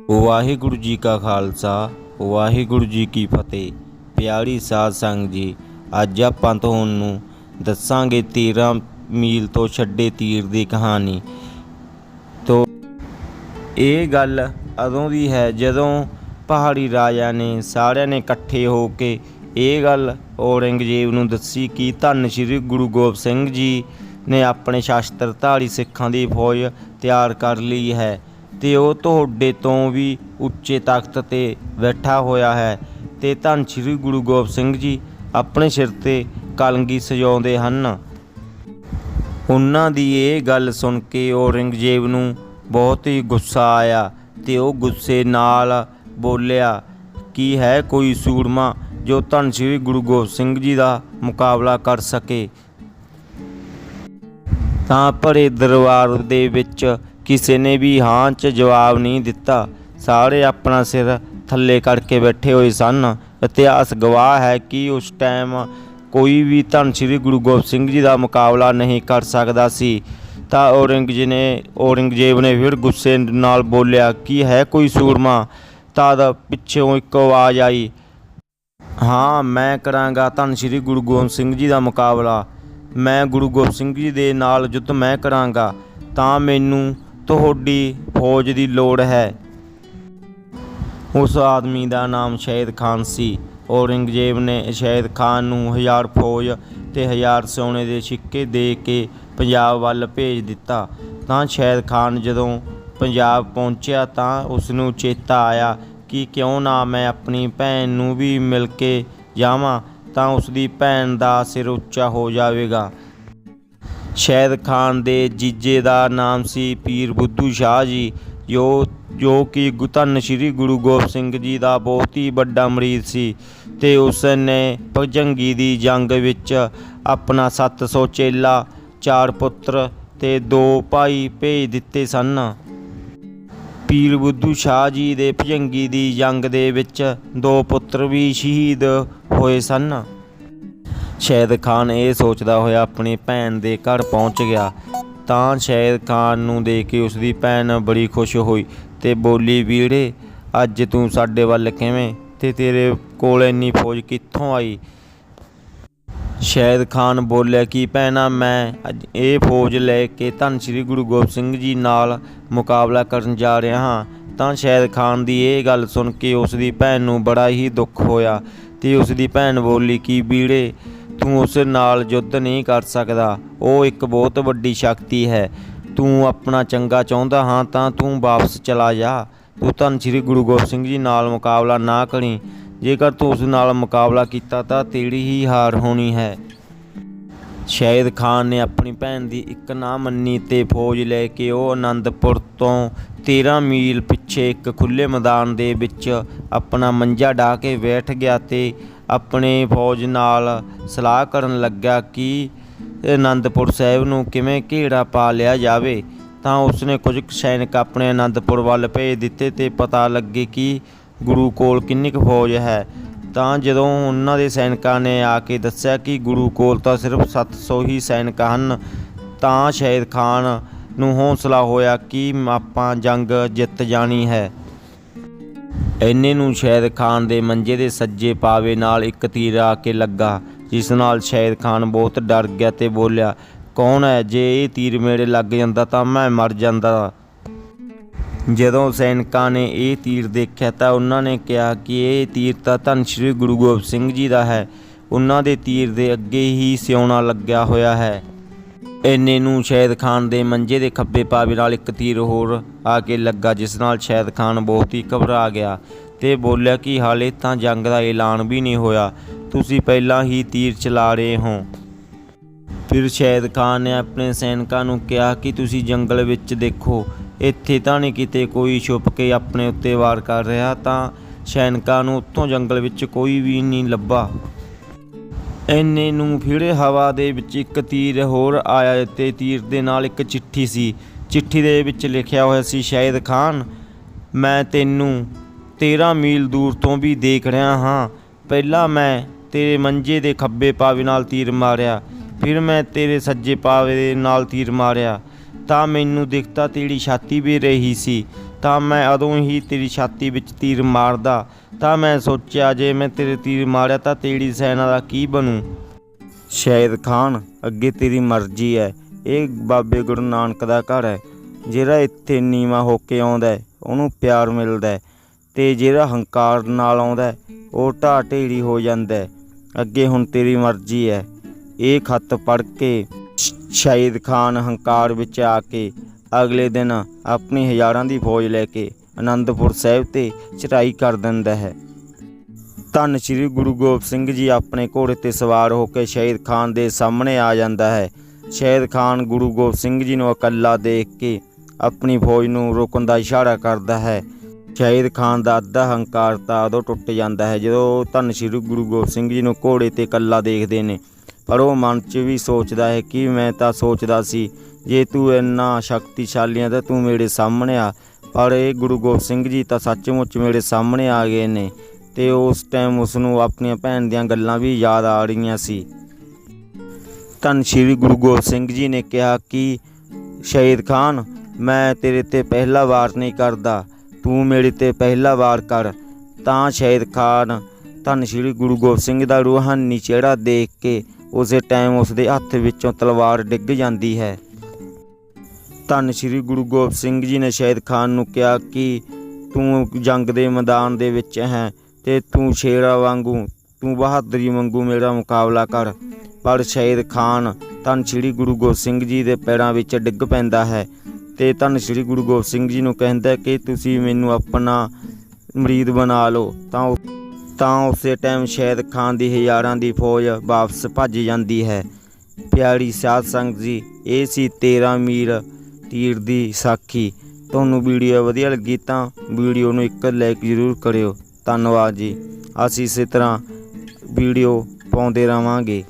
ਵਾਹਿਗੁਰੂ ਜੀ ਕਾ ਖਾਲਸਾ, ਵਾਹਿਗੁਰੂ ਜੀ ਕੀ ਫਤਿਹ। ਪਿਆਰੀ ਸਾਧ ਸੰਗ ਜੀ, ਅੱਜ ਆਪਾਂ ਤੁਹਾਨੂੰ ਦੱਸਾਂਗੇ 13 ਮੀਲ ਤੋਂ ਛੱਡੇ ਤੀਰ ਦੀ ਕਹਾਣੀ। ਤੋ, ਇਹ ਗੱਲ ਅਦੋਂ ਦੀ ਹੈ ਜਦੋਂ ਪਹਾੜੀ ਰਾਜਾ ਨੇ ਸਾਰਿਆਂ ਨੇ ਇਕੱਠੇ ਹੋ ਕੇ ਇਹ ਗੱਲ ਔਰੰਗਜ਼ੇਬ ਨੂੰ ਦੱਸੀ ਕਿ ਧੰਨ ਸ਼੍ਰੀ ਗੁਰੂ ਗੋਬਿੰਦ ਸਿੰਘ ਜੀ ਨੇ ਆਪਣੇ ਸ਼ਾਸਤਰ ਧਾਰੀ ਸਿੱਖਾਂ ਦੀ ਫੌਜ ਤਿਆਰ ਕਰ ਲਈ ਹੈ। ਤੇ ਉਹ ਤੁਹਾਡੇ ਤੋਂ ਵੀ ਉੱਚੇ ਤਖਤ ਤੇ ਬੈਠਾ ਹੋਇਆ ਹੈ। ਤੇ ਧੰਨ ਸ਼੍ਰੀ ਗੁਰੂ ਗੋਬਿੰਦ ਸਿੰਘ ਜੀ, ਆਪਣੇ ਸਿਰ ਤੇ ਕਲਗੀ ਸਜਾਉਂਦੇ ਹਨ। ਉਹਨਾਂ ਦੀ ਇਹ ਗੱਲ ਸੁਣ ਕੇ ਔਰੰਗਜ਼ੇਬ ਨੂੰ ਬਹੁਤ ਹੀ ਗੁੱਸਾ ਆਇਆ ਤੇ ਉਹ ਗੁੱਸੇ ਨਾਲ ਬੋਲਿਆ, ਕੀ ਹੈ ਕੋਈ ਸੂਰਮਾ ਜੋ ਧੰਨ ਸ੍ਰੀ ਗੁਰੂ ਗੋਬਿੰਦ ਸਿੰਘ ਜੀ ਦਾ ਮੁਕਾਬਲਾ ਕਰ ਸਕੇ? ਤਾਂ ਭਰੇ ਦਰਬਾਰ ਦੇ ਵਿੱਚ ਕਿਸੇ ਨੇ ਵੀ ਹਾਂ 'ਚ ਜਵਾਬ ਨਹੀਂ ਦਿੱਤਾ। ਸਾਰੇ ਆਪਣਾ ਸਿਰ ਥੱਲੇ ਕਰਕੇ ਬੈਠੇ ਹੋਏ ਸਨ। ਇਤਿਹਾਸ ਗਵਾਹ ਹੈ ਕਿ ਉਸ ਟਾਈਮ ਕੋਈ ਵੀ ਧੰਨ ਸ੍ਰੀ ਗੁਰੂ ਗੋਬਿੰਦ ਸਿੰਘ ਜੀ ਦਾ ਮੁਕਾਬਲਾ ਨਹੀਂ ਕਰ ਸਕਦਾ ਸੀ। ਤਾਂ ਔਰੰਗਜ਼ੇਬ ਨੇ ਔਰੰਗਜ਼ੇਬ ਨੇ ਫਿਰ ਗੁੱਸੇ ਨਾਲ ਬੋਲਿਆ, ਕਿ ਹੈ ਕੋਈ ਸੂਰਮਾ? ਤਦ ਪਿੱਛੋਂ ਇੱਕ ਆਵਾਜ਼ ਆਈ, ਹਾਂ, ਮੈਂ ਕਰਾਂਗਾ ਧੰਨ ਸ਼੍ਰੀ ਗੁਰੂ ਗੋਬਿੰਦ ਸਿੰਘ ਜੀ ਦਾ ਮੁਕਾਬਲਾ। ਮੈਂ ਗੁਰੂ ਗੋਬਿੰਦ ਸਿੰਘ ਜੀ ਦੇ ਨਾਲ ਯੁੱਧ ਮੈਂ ਕਰਾਂਗਾ। ਤਾਂ ਮੈਨੂੰ ਤੁਹਾਡੀ ਫੌਜ ਦੀ ਲੋੜ ਹੈ। ਉਸ ਆਦਮੀ ਦਾ ਨਾਮ ਸ਼ਹੀਦ ਖਾਨ ਸੀ। ਔਰੰਗਜ਼ੇਬ ਨੇ ਸ਼ਹੀਦ ਖਾਨ ਨੂੰ ਹਜ਼ਾਰ ਫੌਜ ਤੇ ਹਜ਼ਾਰ ਸੋਨੇ ਦੇ ਸਿੱਕੇ ਦੇ ਕੇ ਪੰਜਾਬ ਵੱਲ ਭੇਜ ਦਿੱਤਾ। ਤਾਂ ਸ਼ਹੀਦ ਖਾਨ ਜਦੋਂ ਪੰਜਾਬ ਪਹੁੰਚਿਆ ਤਾਂ ਉਸ ਨੂੰ ਚੇਤਾ ਆਇਆ ਕਿ ਕਿਉਂ ਨਾ ਮੈਂ ਆਪਣੀ ਭੈਣ ਨੂੰ ਵੀ ਮਿਲ ਕੇ ਜਾਵਾਂ, ਤਾਂ ਉਸ ਦੀ ਭੈਣ ਦਾ ਸਿਰ ਉੱਚਾ ਹੋ ਜਾਵੇਗਾ। ਸ਼ਹਿਦ ਖਾਨ ਦੇ ਜੀਜੇ ਦਾ ਨਾਮ ਸੀ ਪੀਰ ਬੁੱਧੂ ਸ਼ਾਹ ਜੀ, ਜੋ ਜੋ ਕਿ ਗੁ- ਸ਼੍ਰੀ ਗੁਰੂ ਗੋਬਿੰਦ ਸਿੰਘ ਜੀ ਦਾ ਬਹੁਤ ਹੀ ਵੱਡਾ ਮਰੀਦ ਸੀ ਤੇ ਉਸ ਨੇ ਭਜੰਗੀ ਦੀ ਜੰਗ ਵਿੱਚ ਆਪਣਾ 700 ਚੇਲਾ, ਚਾਰ ਪੁੱਤਰ ਤੇ ਦੋ ਭਾਈ ਭੇਜ ਦਿੱਤੇ ਸਨ। ਪੀਰ ਬੁੱਧੂ ਸ਼ਾਹ ਜੀ ਦੇ ਭਜੰਗੀ ਦੀ ਜੰਗ ਦੇ ਵਿੱਚ ਦੋ ਪੁੱਤਰ ਵੀ ਸ਼ਹੀਦ ਹੋਏ ਸਨ। ਸ਼ਹਿਦ ਖਾਨ ਇਹ ਸੋਚਦਾ ਹੋਇਆ ਆਪਣੀ ਭੈਣ ਦੇ ਘਰ ਪਹੁੰਚ ਗਿਆ। ਤਾਂ ਸ਼ਹਿਦ ਖਾਨ ਨੂੰ ਦੇਖ ਕੇ ਉਸ ਦੀ ਭੈਣ ਬੜੀ ਖੁਸ਼ ਹੋਈ ਤੇ ਬੋਲੀ, ਵੀਰੇ, ਅੱਜ ਤੂੰ ਸਾਡੇ ਵੱਲ ਕਿਵੇਂ ਤੇ ਤੇਰੇ ਕੋਲ ਇੰਨੀ ਫੌਜ ਕਿੱਥੋਂ ਆਈ? ਸ਼ਹਿਦ ਖਾਨ ਬੋਲਿਆ ਕਿ, ਭੈਣਾ, ਮੈਂ ਅੱਜ ਇਹ ਫੌਜ ਲੈ ਕੇ ਧੰਨ ਸ਼੍ਰੀ ਗੁਰੂ ਗੋਬਿੰਦ ਸਿੰਘ ਜੀ ਨਾਲ ਮੁਕਾਬਲਾ ਕਰਨ ਜਾ ਰਿਹਾ ਹਾਂ। ਤਾਂ ਸ਼ਹਿਦ ਖਾਨ ਦੀ ਇਹ ਗੱਲ ਸੁਣ ਕੇ ਉਸ ਦੀ ਭੈਣ ਨੂੰ ਬੜਾ ਹੀ ਦੁੱਖ ਹੋਇਆ ਤੇ ਉਸ ਦੀ ਭੈਣ ਬੋਲੀ ਕਿ, ਵੀਰੇ ਤੂੰ ਉਸ ਨਾਲ ਯੁੱਧ ਨਹੀਂ ਕਰ ਸਕਦਾ। ਉਹ ਇੱਕ ਬਹੁਤ ਵੱਡੀ ਸ਼ਕਤੀ ਹੈ। ਤੂੰ ਆਪਣਾ ਚੰਗਾ ਚਾਹੁੰਦਾ ਹਾਂ ਤਾਂ ਤੂੰ ਵਾਪਸ ਚਲਾ ਜਾ। ਤੂੰ ਧੰਨ ਸ਼੍ਰੀ ਗੁਰੂ ਗੋਬਿੰਦ ਸਿੰਘ ਜੀ ਨਾਲ ਮੁਕਾਬਲਾ ਨਾ ਕਰੀ। ਜੇਕਰ ਤੂੰ ਉਸ ਨਾਲ ਮੁਕਾਬਲਾ ਕੀਤਾ ਤਾਂ ਤੇਰੀ ਹੀ ਹਾਰ ਹੋਣੀ ਹੈ। ਸ਼ਾਇਦ ਖਾਨ ਨੇ ਆਪਣੀ ਭੈਣ ਦੀ ਇੱਕ ਨਾ ਮੰਨੀ ਤੇ ਫੌਜ ਲੈ ਕੇ ਉਹ ਆਨੰਦਪੁਰ ਤੋਂ 13 ਮੀਲ ਪਿੱਛੇ ਇੱਕ ਖੁੱਲੇ ਮੈਦਾਨ ਦੇ ਵਿੱਚ ਆਪਣਾ ਮੰਜਾ ਢਾ ਕੇ ਬੈਠ ਗਿਆ ਤੇ ਆਪਣੇ ਫੌਜ ਨਾਲ ਸਲਾਹ ਕਰਨ ਲੱਗਾ ਕਿ ਅਨੰਦਪੁਰ ਸਾਹਿਬ ਨੂੰ ਕਿਵੇਂ ਘੇਰਾ ਪਾ ਲਿਆ ਜਾਵੇ, ਤਾਂ ਉਸਨੇ ਕੁਝ ਕੁ ਸੈਨਿਕ ਆਪਣੇ ਅਨੰਦਪੁਰ ਵੱਲ ਭੇਜ ਦਿੱਤੇ ਤੇ ਪਤਾ ਲੱਗੇ ਕਿ ਗੁਰੂ ਕੋਲ ਕਿੰਨੀ ਕੁ ਫੌਜ ਹੈ। ਤਾਂ ਜਦੋਂ ਉਹਨਾਂ ਦੇ ਸੈਨਿਕਾਂ ਨੇ ਆ ਕੇ ਦੱਸਿਆ ਕਿ ਗੁਰੂ ਕੋਲ ਤਾਂ ਸਿਰਫ 700 ਹੀ ਸੈਨਿਕ ਹਨ, ਤਾਂ ਸ਼ਹੀਦ ਖਾਨ ਨੂੰ ਹੌਸਲਾ ਹੋਇਆ ਕਿ ਆਪਾਂ ਜੰਗ ਜਿੱਤ ਜਾਣੀ ਹੈ। ਇੰਨੇ ਨੂੰ ਸ਼ਹੀਦ ਖਾਨ ਦੇ ਮੰਜੇ ਦੇ ਸੱਜੇ ਪਾਵੇ ਨਾਲ ਇੱਕ ਤੀਰ ਆ ਕੇ ਲੱਗਾ, ਜਿਸ ਨਾਲ ਸ਼ਹੀਦ ਖਾਨ ਬਹੁਤ ਡਰ ਗਿਆ ਤੇ ਬੋਲਿਆ, ਕੌਣ ਹੈ? ਜੇ ਇਹ ਤੀਰ ਮੇਰੇ ਲੱਗ ਜਾਂਦਾ ਤਾਂ ਮੈਂ ਮਰ ਜਾਂਦਾ। ਜਦੋਂ ਸੈਨਿਕਾਂ ਨੇ ਇਹ ਤੀਰ ਦੇਖਿਆ ਤਾਂ ਉਹਨਾਂ ਨੇ ਕਿਹਾ ਕਿ ਇਹ ਤੀਰ ਤਾਂ ਧੰਨ ਸ਼੍ਰੀ ਗੁਰੂ ਗੋਬਿੰਦ ਸਿੰਘ ਜੀ ਦਾ ਹੈ। ਉਹਨਾਂ ਦੇ ਤੀਰ ਦੇ ਅੱਗੇ ਹੀ ਸਿਉਣਾ ਲੱਗਿਆ ਹੋਇਆ ਹੈ। ਇੰਨੇ ਨੂੰ ਸ਼ਹਿਦ ਖਾਨ ਦੇ ਮੰਜੇ ਦੇ ਖੱਬੇ ਪਾਵੇ ਨਾਲ ਇੱਕ ਤੀਰ ਹੋਰ ਆ ਕੇ ਲੱਗਾ, ਜਿਸ ਨਾਲ ਸ਼ਹਿਦ ਖਾਨ ਬਹੁਤ ਹੀ ਘਬਰਾ ਗਿਆ ਤੇ ਬੋਲਿਆ ਕਿ ਹਾਲੇ ਤਾਂ ਜੰਗ ਦਾ ਐਲਾਨ ਵੀ ਨਹੀਂ ਹੋਇਆ, ਤੁਸੀਂ ਪਹਿਲਾਂ ਹੀ ਤੀਰ ਚਲਾ ਰਹੇ ਹੋ। ਫਿਰ ਸ਼ਹਿਦ ਖਾਨ ਨੇ ਆਪਣੇ ਸੈਨਿਕਾਂ ਨੂੰ ਕਿਹਾ ਕਿ ਤੁਸੀਂ ਜੰਗਲ ਵਿੱਚ ਦੇਖੋ, ਇੱਥੇ ਤਾਂ ਨਹੀਂ ਕਿਤੇ ਕੋਈ ਛੁਪ ਕੇ ਆਪਣੇ ਉੱਤੇ ਵਾਰ ਕਰ ਰਿਹਾ, ਤਾਂ ਸੈਨਿਕਾਂ ਨੂੰ ਉੱਥੋਂ ਜੰਗਲ ਵਿੱਚ ਕੋਈ ਵੀ ਨਹੀਂ ਲੱਭਾ। ਇੰਨੇ ਨੂੰ ਫਿਰ ਹਵਾ ਦੇ ਵਿੱਚ ਇੱਕ ਤੀਰ ਹੋਰ ਆਇਆ ਤੇ ਤੀਰ ਦੇ ਨਾਲ ਇੱਕ ਚਿੱਠੀ ਸੀ। ਚਿੱਠੀ ਦੇ ਵਿੱਚ ਲਿਖਿਆ ਹੋਇਆ ਸੀ, ਸ਼ਾਹਿਦ ਖਾਨ, ਮੈਂ ਤੈਨੂੰ 13 ਮੀਲ ਦੂਰ ਤੋਂ ਵੀ ਦੇਖ ਰਿਹਾ ਹਾਂ। ਪਹਿਲਾਂ ਮੈਂ ਤੇਰੇ ਮੰਜੇ ਦੇ ਖੱਬੇ ਪਾਵੇ ਨਾਲ ਤੀਰ ਮਾਰਿਆ, ਫਿਰ ਮੈਂ ਤੇਰੇ ਸੱਜੇ ਪਾਵੇ ਦੇ ਨਾਲ ਤੀਰ ਮਾਰਿਆ। ਤਾਂ ਮੈਨੂੰ ਦਿਖਤਾ ਤੇਰੀ ਛਾਤੀ ਵੀ ਰਹੀ ਸੀ। ਤਾਂ ਮੈਂ ਉਦੋਂ ਹੀ ਤੇਰੀ ਛਾਤੀ ਵਿੱਚ ਤੀਰ ਮਾਰਦਾ, ਤਾਂ ਮੈਂ ਸੋਚਿਆ ਜੇ ਮੈਂ ਤੇਰੇ ਤੀਰ ਮਾਰਿਆ ਤਾਂ ਤੇਰੀ ਸੈਨਾ ਦਾ ਕੀ ਬਣੂ? ਸ਼ਾਇਦ ਖਾਨ, ਅੱਗੇ ਤੇਰੀ ਮਰਜ਼ੀ ਹੈ ਇਹ ਬਾਬੇ ਗੁਰੂ ਨਾਨਕ ਦਾ ਘਰ ਹੈ ਜਿਹੜਾ ਇੱਥੇ ਨੀਵਾ ਹੋ ਕੇ ਆਉਂਦਾ ਉਹਨੂੰ ਪਿਆਰ ਮਿਲਦਾ ਹੈ ਤੇ ਜਿਹੜਾ ਹੰਕਾਰ ਨਾਲ ਆਉਂਦਾ ਉਹ ਢਾਹ ਢੇਰੀ ਹੋ ਜਾਂਦਾ ਅੱਗੇ ਹੁਣ ਤੇਰੀ ਮਰਜ਼ੀ ਹੈ ਇਹ ਖੱਤ ਪੜ੍ਹ ਕੇ ਸ਼- ਸ਼ਹੀਦ ਖਾਨ ਹੰਕਾਰ ਵਿੱਚ ਆ ਕੇ ਅਗਲੇ ਦਿਨ ਆਪਣੀ ਹਜ਼ਾਰਾਂ ਦੀ ਫੌਜ ਲੈ ਕੇ ਅਨੰਦਪੁਰ ਸਾਹਿਬ ਤੇ ਚੜ੍ਹਾਈ ਕਰ ਦਿੰਦਾ ਹੈ। ਧੰਨ ਸ੍ਰੀ ਗੁਰੂ ਗੋਬਿੰਦ ਸਿੰਘ ਜੀ ਆਪਣੇ ਘੋੜੇ ਤੇ ਸਵਾਰ ਹੋ ਕੇ ਸ਼ਹੀਦ ਖਾਨ ਦੇ ਸਾਹਮਣੇ ਆ ਜਾਂਦਾ ਹੈ। ਸ਼ਹੀਦ ਖਾਨ ਗੁਰੂ ਗੋਬਿੰਦ ਸਿੰਘ ਜੀ ਨੂੰ ਇਕੱਲਾ ਦੇਖ ਕੇ ਆਪਣੀ ਫੌਜ ਨੂੰ ਰੋਕਣ ਦਾ ਇਸ਼ਾਰਾ ਕਰਦਾ ਹੈ। ਸ਼ਹੀਦ ਖਾਨ ਦਾ ਅੱਧਾ ਹੰਕਾਰ ਤਾਂ ਉਦੋਂ ਟੁੱਟ ਜਾਂਦਾ ਹੈ ਜਦੋਂ ਧੰਨ ਸ੍ਰੀ ਗੁਰੂ ਗੋਬਿੰਦ ਸਿੰਘ ਜੀ ਨੂੰ ਘੋੜੇ ਤੇ ਇਕੱਲਾ ਦੇਖਦੇ ਨੇ। ਪਰ ਉਹ ਮਨ 'ਚ ਵੀ ਸੋਚਦਾ ਹੈ ਕਿ ਮੈਂ ਤਾਂ ਸੋਚਦਾ ਸੀ, ਜੇ ਤੂੰ ਇੰਨਾ ਸ਼ਕਤੀਸ਼ਾਲੀ ਆ ਤਾਂ ਤੂੰ ਮੇਰੇ ਸਾਹਮਣੇ ਆ। ਪਰ ਇਹ ਗੁਰੂ ਗੋਬਿੰਦ ਸਿੰਘ ਜੀ ਤਾਂ ਸੱਚਮੁੱਚ ਮੇਰੇ ਸਾਹਮਣੇ ਆ ਗਏ ਨੇ ਤੇ ਉਸ ਟਾਈਮ ਉਸ ਨੂੰ ਆਪਣੀਆਂ ਭੈਣ ਦੀਆਂ ਗੱਲਾਂ ਵੀ ਯਾਦ ਆ ਰਹੀਆਂ ਸੀ। ਧੰਨ ਸ਼੍ਰੀ ਗੁਰੂ ਗੋਬਿੰਦ ਸਿੰਘ ਜੀ ਨੇ ਕਿਹਾ ਕਿ, ਸ਼ਹੀਦ ਖਾਨ, ਮੈਂ ਤੇਰੇ ਤੇ ਪਹਿਲਾ ਵਾਰ ਨਹੀਂ ਕਰਦਾ। ਤੂੰ ਮੇਰੇ ਤੇ ਪਹਿਲਾ ਵਾਰ ਕਰ। ਤਾਂ ਸ਼ਹੀਦ ਖਾਨ, ਧੰਨ ਸ਼੍ਰੀ ਗੁਰੂ ਗੋਬਿੰਦ ਸਿੰਘ ਦਾ ਰੂਹਾਨੀ ਚਿਹਰਾ ਦੇਖ ਕੇ ਉਸੇ ਟਾਈਮ ਉਸ ਦੇ ਹੱਥ ਵਿੱਚੋਂ ਤਲਵਾਰ ਡਿੱਗ ਜਾਂਦੀ ਹੈ। ਧੰਨ ਸ਼੍ਰੀ ਗੁਰੂ ਗੋਬਿੰਦ ਸਿੰਘ ਜੀ ਨੇ ਸ਼ਹੀਦ ਖਾਨ ਨੂੰ ਕਿਹਾ ਕਿ ਤੂੰ ਜੰਗ ਦੇ ਮੈਦਾਨ ਦੇ ਵਿੱਚ ਹੈ ਤੇ ਤੂੰ ਸ਼ੇਰਾ ਵਾਂਗੂ, ਤੂੰ ਬਹਾਦਰੀ ਵਾਂਗੂ ਮੇਰਾ ਮੁਕਾਬਲਾ ਕਰ। ਪਰ ਸ਼ਹੀਦ ਖਾਨ ਧੰਨ ਸ਼੍ਰੀ ਗੁਰੂ ਗੋਬਿੰਦ ਸਿੰਘ ਜੀ ਦੇ ਪੈਰਾਂ ਵਿੱਚ ਡਿੱਗ ਪੈਂਦਾ ਹੈ ਤੇ ਧੰਨ ਸ਼੍ਰੀ ਗੁਰੂ ਗੋਬਿੰਦ ਸਿੰਘ ਜੀ ਨੂੰ ਕਹਿੰਦਾ ਕਿ ਤੁਸੀਂ ਮੈਨੂੰ ਆਪਣਾ ਮਰੀਦ ਬਣਾ ਲਓ, ਤਾਂ ਤਾਂ ਉਸੇ ਟਾਈਮ ਸ਼ਹਿਦ ਖਾਨ ਦੀ ਹਜ਼ਾਰਾਂ ਦੀ ਫੌਜ ਵਾਪਸ ਭੱਜ ਜਾਂਦੀ ਹੈ। ਪਿਆਰੀ ਸਾਧ ਸੰਗਤ ਜੀ, ਇਹ ਸੀ 13 ਮੀਰ ਤੀਰ ਦੀ ਸਾਖੀ। ਤੁਹਾਨੂੰ ਵੀਡੀਓ ਵਧੀਆ ਲੱਗੀ ਤਾਂ ਵੀਡੀਓ ਨੂੰ ਇੱਕ ਲਾਈਕ ਜ਼ਰੂਰ ਕਰਿਓ। ਧੰਨਵਾਦ ਜੀ। ਅਸੀਂ ਇਸੇ ਤਰ੍ਹਾਂ ਵੀਡੀਓ ਪਾਉਂਦੇ ਰਵਾਂਗੇ।